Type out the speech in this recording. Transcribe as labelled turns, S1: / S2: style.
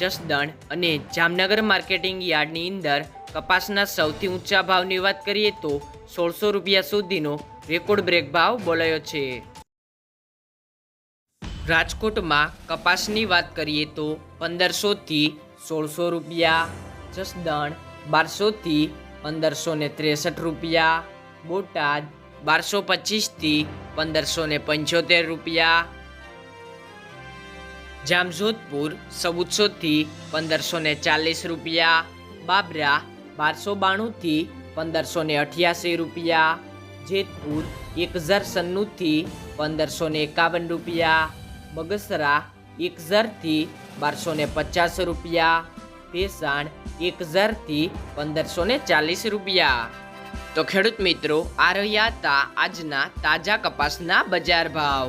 S1: જસદણ અને જામનગર માર્કેટિંગ યાર્ડની અંદર કપાસના સૌથી ઊંચા ભાવની વાત કરીએ તો સોળસો રૂપિયા સુધીનો રેકોર્ડ બ્રેક ભાવ બોલાયો છે. રાજકોટમાં કપાસની વાત કરીએ તો પંદરસોથી સોળસો રૂપિયા જસદણ બારસોથી પંદરસો ને ત્રેસઠ રૂપિયા, બોટાદ બારસો પચીસથી પંદરસો ને પંચોતેર રૂપિયા જામજોધપુર, ચૌદસોથી પંદરસો ને ચાલીસ રૂપિયા. બાબરા, બારસો બાણુંથી પંદરસો ને અઠ્યાસી રૂપિયા. જેતપુર એક હજાર સન્નુંથી પંદરસો ને એકાવન રૂપિયા. બગસરા એક હજારથી બારસો ને પચાસ રૂપિયા. ભેસાણ એક હજારથી પંદરસો ને ચાલીસ રૂપિયા. તો ખેડૂત મિત્રો, આ રહ્યા હતા આજના તાજા કપાસના બજાર ભાવ.